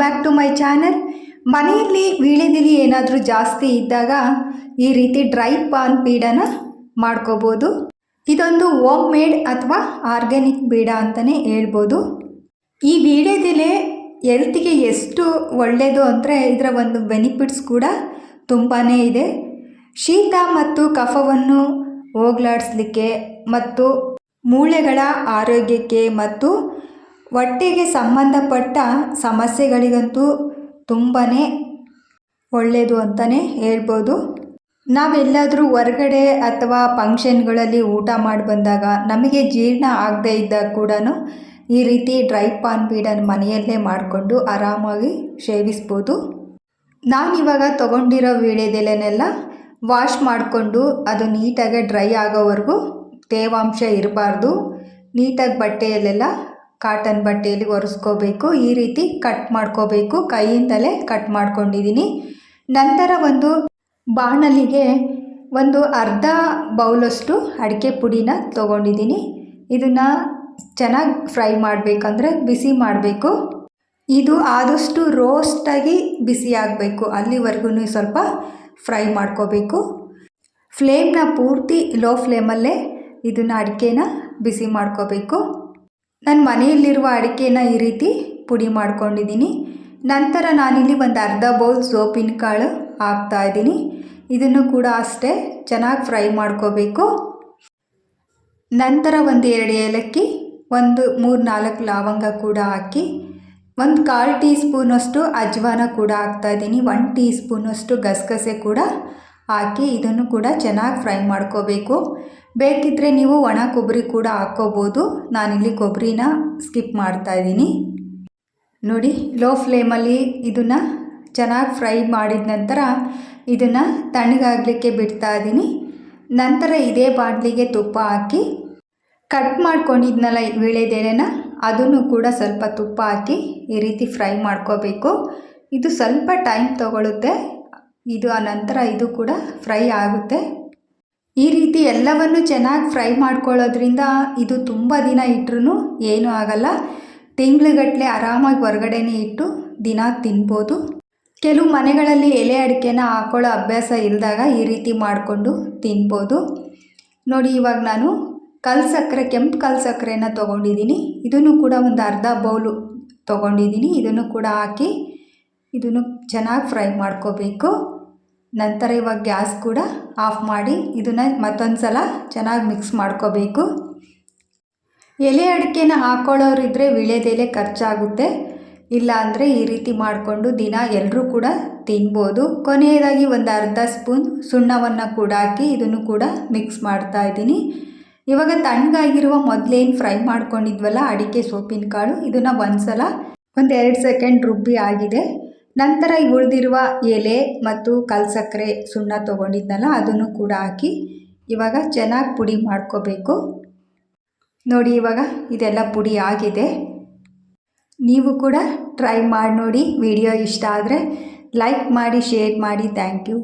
Back to my channel ಮನೆಯಲ್ಲಿ ವೀಳ್ಯದೆಲೆ ಏನಾದರೂ ಜಾಸ್ತಿ ಇದ್ದಾಗ ಈ ರೀತಿ ಡ್ರೈ ಪಾನ್ ಬೀಡನ ಮಾಡ್ಕೋಬೋದು. ಇದೊಂದು ಹೋಮ್ ಮೇಡ್ ಅಥವಾ ಆರ್ಗ್ಯಾನಿಕ್ ಬೀಡ ಅಂತಲೇ ಹೇಳ್ಬೋದು. ಈ ವೀಳ್ಯದೆಲೆ ಹೆಲ್ತಿಗೆ ಎಷ್ಟು ಒಳ್ಳೆಯದು ಅಂದರೆ ಇದರ ಒಂದು ಬೆನಿಫಿಟ್ಸ್ ಕೂಡ ತುಂಬಾ ಇದೆ. ಶೀತ ಮತ್ತು ಕಫವನ್ನು ಹೋಗ್ಲಾಡಿಸ್ಲಿಕ್ಕೆ ಮತ್ತು ಮೂಳೆಗಳ ಆರೋಗ್ಯಕ್ಕೆ ಮತ್ತು ಹೊಟ್ಟೆಗೆ ಸಂಬಂಧಪಟ್ಟ ಸಮಸ್ಯೆಗಳಿಗಂತೂ ತುಂಬಾ ಒಳ್ಳೆಯದು ಅಂತಲೇ ಹೇಳ್ಬೋದು. ನಾವೆಲ್ಲಾದರೂ ಹೊರ್ಗಡೆ ಅಥವಾ ಫಂಕ್ಷನ್ಗಳಲ್ಲಿ ಊಟ ಮಾಡಿ ಬಂದಾಗ ನಮಗೆ ಜೀರ್ಣ ಆಗದೇ ಇದ್ದಾಗ ಕೂಡ ಈ ರೀತಿ ಡ್ರೈ ಪಾನ್ ಬೀಡನ್ನು ಮನೆಯಲ್ಲೇ ಮಾಡಿಕೊಂಡು ಆರಾಮಾಗಿ ಸೇವಿಸ್ಬೋದು. ನಾನಿವಾಗ ತೊಗೊಂಡಿರೋ ವೀಳ್ಯದೆಲೆನೆಲ್ಲ ವಾಶ್ ಮಾಡಿಕೊಂಡು ಅದು ನೀಟಾಗಿ ಡ್ರೈ ಆಗೋವರೆಗೂ ತೇವಾಂಶ ಇರಬಾರ್ದು. ನೀಟಾಗಿ ಬಟ್ಟೆಯಲ್ಲೆಲ್ಲ ಕಾಟನ್ ಬಟ್ಟೆಯಲ್ಲಿ ಒರೆಸ್ಕೋಬೇಕು, ಈ ರೀತಿ ಕಟ್ ಮಾಡ್ಕೋಬೇಕು. ಕೈಯಿಂದಲೇ ಕಟ್ ಮಾಡ್ಕೊಂಡಿದ್ದೀನಿ. ನಂತರ ಒಂದು ಬಾಣಲಿಗೆ ಒಂದು ಅರ್ಧ ಬೌಲಷ್ಟು ಅಡಿಕೆ ಪುಡಿನ ತೊಗೊಂಡಿದ್ದೀನಿ. ಇದನ್ನು ಚೆನ್ನಾಗಿ ಫ್ರೈ ಮಾಡಬೇಕಂದ್ರೆ ಬಿಸಿ ಮಾಡಬೇಕು. ಇದು ಆದಷ್ಟು ರೋಸ್ಟಾಗಿ ಬಿಸಿ ಆಗಬೇಕು. ಅಲ್ಲಿವರೆಗೂ ಸ್ವಲ್ಪ ಫ್ರೈ ಮಾಡ್ಕೋಬೇಕು. ಫ್ಲೇಮ್ನ ಪೂರ್ತಿ ಲೋ ಫ್ಲೇಮಲ್ಲೇ ಇದನ್ನು ಅಡಿಕೆನ ಬಿಸಿ ಮಾಡ್ಕೋಬೇಕು. ನನ್ನ ಮನೆಯಲ್ಲಿರುವ ಅಡಿಕೆನ ಈ ರೀತಿ ಪುಡಿ ಮಾಡ್ಕೊಂಡಿದ್ದೀನಿ. ನಂತರ ನಾನಿಲ್ಲಿ ಒಂದು ಅರ್ಧ ಬೌಲ್ ಸೋಪಿನ ಕಾಳು ಹಾಕ್ತಾಯಿದ್ದೀನಿ ಇದನ್ನು ಕೂಡ ಅಷ್ಟೇ ಚೆನ್ನಾಗಿ ಫ್ರೈ ಮಾಡ್ಕೋಬೇಕು. ನಂತರ ಒಂದು ಎರಡು ಏಲಕ್ಕಿ, ಒಂದು ಮೂರು ನಾಲ್ಕು ಲವಂಗ ಕೂಡ ಹಾಕಿ, ಒಂದು ಕಾಲು ಟೀ ಸ್ಪೂನಷ್ಟು ಅಜ್ವಾನ ಕೂಡ ಹಾಕ್ತಾಯಿದ್ದೀನಿ ಒನ್ ಟೀ ಸ್ಪೂನಷ್ಟು ಗಸಗಸೆ ಕೂಡ ಹಾಕಿ ಇದನ್ನು ಕೂಡ ಚೆನ್ನಾಗಿ ಫ್ರೈ ಮಾಡ್ಕೋಬೇಕು. ಬೇಕಿದ್ದರೆ ನೀವು ಒಣ ಕೊಬ್ಬರಿ ಕೂಡ ಹಾಕ್ಕೋಬೋದು. ನಾನಿಲ್ಲಿ ಕೊಬ್ಬರಿನ ಸ್ಕಿಪ್ ಮಾಡ್ತಾಯಿದ್ದೀನಿ ನೋಡಿ, ಲೋ ಫ್ಲೇಮಲ್ಲಿ ಇದನ್ನು ಚೆನ್ನಾಗಿ ಫ್ರೈ ಮಾಡಿದ ನಂತರ ಇದನ್ನು ತಣ್ಣಗಾಗಲಿಕ್ಕೆ ಬಿಡ್ತಾ ಇದ್ದೀನಿ. ನಂತರ ಇದೇ ಬಾಟ್ಲಿಗೆ ತುಪ್ಪ ಹಾಕಿ, ಕಟ್ ಮಾಡ್ಕೊಂಡಿದ್ನಲ್ಲ ವೀಳ್ಯದೆಲೆನ ಅದನ್ನು ಕೂಡ ಸ್ವಲ್ಪ ತುಪ್ಪ ಹಾಕಿ ಈ ರೀತಿ ಫ್ರೈ ಮಾಡ್ಕೋಬೇಕು. ಇದು ಸ್ವಲ್ಪ ಟೈಮ್ ತಗೊಳ್ಳುತ್ತೆ ಇದು ನಂತರ ಇದು ಕೂಡ ಫ್ರೈ ಆಗುತ್ತೆ. ಈ ರೀತಿ ಎಲ್ಲವನ್ನು ಚೆನ್ನಾಗಿ ಫ್ರೈ ಮಾಡ್ಕೊಳ್ಳೋದ್ರಿಂದ ಇದು ತುಂಬ ದಿನ ಇಟ್ಟರೂ ಏನೂ ಆಗಲ್ಲ. ತಿಂಗ್ಳುಗಟ್ಟಲೆ ಆರಾಮಾಗಿ ಹೊರಗಡೆನೇ ಇಟ್ಟು ದಿನ ತಿನ್ಬೋದು. ಕೆಲವು ಮನೆಗಳಲ್ಲಿ ಎಲೆ ಅಡಿಕೆನ ಹಾಕೊಳ್ಳೋ ಅಭ್ಯಾಸ ಇಲ್ಲದಾಗ ಈ ರೀತಿ ಮಾಡಿಕೊಂಡು ತಿನ್ಬೋದು. ನೋಡಿ ಇವಾಗ ನಾನು ಕಲ್ ಸಕ್ಕರೆ, ಕೆಂಪು ಕಲ್ ಸಕ್ಕರೆನ ತೊಗೊಂಡಿದ್ದೀನಿ. ಇದನ್ನು ಕೂಡ ಒಂದು ಅರ್ಧ ಬೌಲು ತೊಗೊಂಡಿದ್ದೀನಿ. ಇದನ್ನು ಕೂಡ ಹಾಕಿ ಇದನ್ನು ಚೆನ್ನಾಗಿ ಫ್ರೈ ಮಾಡ್ಕೋಬೇಕು. ನಂತರ ಇವಾಗ ಗ್ಯಾಸ್ ಕೂಡ ಆಫ್ ಮಾಡಿ ಇದನ್ನು ಮತ್ತೊಂದು ಸಲ ಚೆನ್ನಾಗಿ ಮಿಕ್ಸ್ ಮಾಡ್ಕೋಬೇಕು. ಎಲೆ ಅಡಿಕೆನ ಹಾಕೊಳ್ಳೋರಿದ್ದರೆ ವಿಳೆದೆಲೆ ಖರ್ಚಾಗುತ್ತೆ. ಇಲ್ಲ ಅಂದರೆ ಈ ರೀತಿ ಮಾಡಿಕೊಂಡು ದಿನ ಎಲ್ಲರೂ ಕೂಡ ತಿನ್ಬೋದು. ಕೊನೆಯದಾಗಿ ಒಂದು ಅರ್ಧ ಸ್ಪೂನ್ ಸುಣ್ಣವನ್ನು ಕೂಡ ಹಾಕಿ ಇದನ್ನು ಕೂಡ ಮಿಕ್ಸ್ ಮಾಡ್ತಾ ಇದ್ದೀನಿ. ಇವಾಗ ತಣ್ಣಗಾಗಿರುವ ಮೊದಲೇನು ಫ್ರೈ ಮಾಡ್ಕೊಂಡಿದ್ವಲ್ಲ, ಅಡಿಕೆ ಸೋಪಿನ ಕಾಳು ಇದನ್ನು ಒಂದು ಸಲ ಒಂದು ಎರಡು ಸೆಕೆಂಡ್ ರುಬ್ಬಿ ಆಗಿದೆ. ನಂತರ ಈ ಉಳಿದಿರುವ ಎಲೆ ಮತ್ತು ಕಲ್ಸಕ್ಕರೆ ಸುಣ್ಣ ತೊಗೊಂಡಿದ್ನಲ್ಲ ಅದನ್ನು ಕೂಡ ಹಾಕಿ ಇವಾಗ ಚೆನ್ನಾಗಿ ಪುಡಿ ಮಾಡ್ಕೋಬೇಕು. ನೋಡಿ ಇವಾಗ ಇದೆಲ್ಲ ಪುಡಿ ಆಗಿದೆ. ನೀವು ಕೂಡ ಟ್ರೈ ಮಾಡಿ ನೋಡಿ, ವಿಡಿಯೋ ಇಷ್ಟ ಆದರೆ ಲೈಕ್ ಮಾಡಿ, ಶೇರ್ ಮಾಡಿ. Thank you.